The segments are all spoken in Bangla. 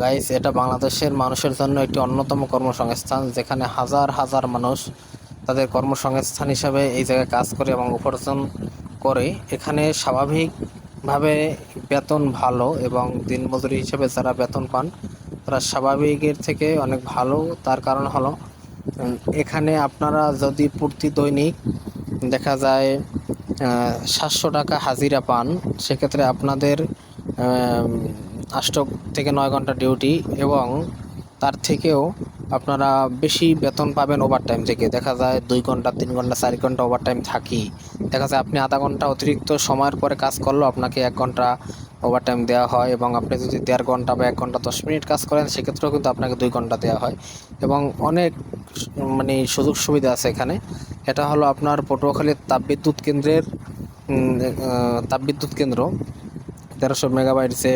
গাইস এটা বাংলাদেশের মানুষের জন্য একটি অন্যতম কর্মসংস্থান, যেখানে হাজার হাজার মানুষ তাদের কর্মসংস্থান হিসাবে এই জায়গায় কাজ করে এবং উপার্জন করে। এখানে স্বাভাবিকভাবে বেতন ভালো এবং দিনমজুরি হিসেবে যারা বেতন পান, তারা স্বাভাবিকের থেকে অনেক ভালো। তার কারণ হলো এখানে আপনারা যদি প্রতি দৈনিক দেখা যায় সাতশো টাকা হাজিরা পান, সেক্ষেত্রে আপনাদের আষ্ট থেকে নয় ঘণ্টা ডিউটি এবং তার থেকেও আপনারা বেশি বেতন পাবেন ওভার টাইম থেকে। দেখা যায় দুই ঘণ্টা, তিন ঘণ্টা, চার ঘণ্টা ওভার টাইম থাকি দেখা যায় আপনি আধা ঘণ্টা অতিরিক্ত সময়ের পরে কাজ করলেও আপনাকে এক ঘণ্টা ওভার টাইম দেওয়া হয় এবং আপনি যদি দেড় ঘণ্টা বা এক ঘণ্টা দশ মিনিট কাজ করেন, সেক্ষেত্রেও কিন্তু আপনাকে দুই ঘণ্টা দেওয়া হয়। এবং অনেক মানে সুযোগ সুবিধা আছে এখানে। এটা হলো আপনার পটুয়াখালীর তাপবিদ্যুৎ কেন্দ্রের তাপবিদ্যুৎ কেন্দ্র। তেরোশো মেগাবাইট যে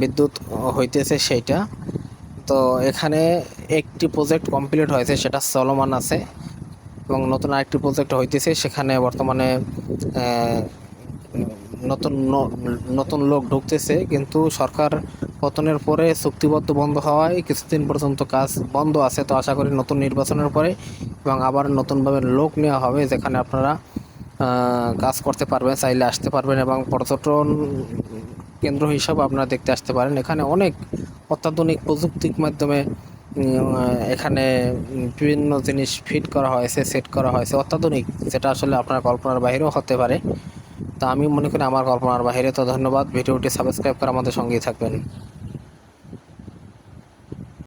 বিদ্যুৎ হইতেছে সেইটা। তো এখানে একটি প্রজেক্ট কমপ্লিট হয়েছে, সেটা চলমান আছে এবং নতুন আরেকটি প্রজেক্ট হইতেছে, সেখানে বর্তমানে নতুন নতুন লোক ঢুকতেছে, কিন্তু সরকার পতনের পরে চুক্তিবদ্ধ বন্ধ হওয়ায় কিছুদিন পর্যন্ত কাজ বন্ধ আছে, তো আশা করি নতুন নির্বাচনের পরে এবং আবার নতুনভাবে লোক নেওয়া হবে, যেখানে আপনারা কাজ করতে পারবেন, চাইলে আসতে পারবেন এবং পর্যটন কেন্দ্র হিসাবে আপনারা দেখতে আসতে পারেন। এখানে অনেক অত্যাধুনিক প্রযুক্তির মাধ্যমে এখানে বিভিন্ন জিনিস ফিট করা হয়েছে, সেট করা হয়েছে। অত্যাধুনিক, যেটা আসলে আপনার কল্পনার বাইরেও হতে পারে। তা আমি মনে করি আমার কল্পনার বাইরে। তো ধন্যবাদ। ভিডিওটি সাবস্ক্রাইব করে আমাদের সঙ্গেই থাকবেন।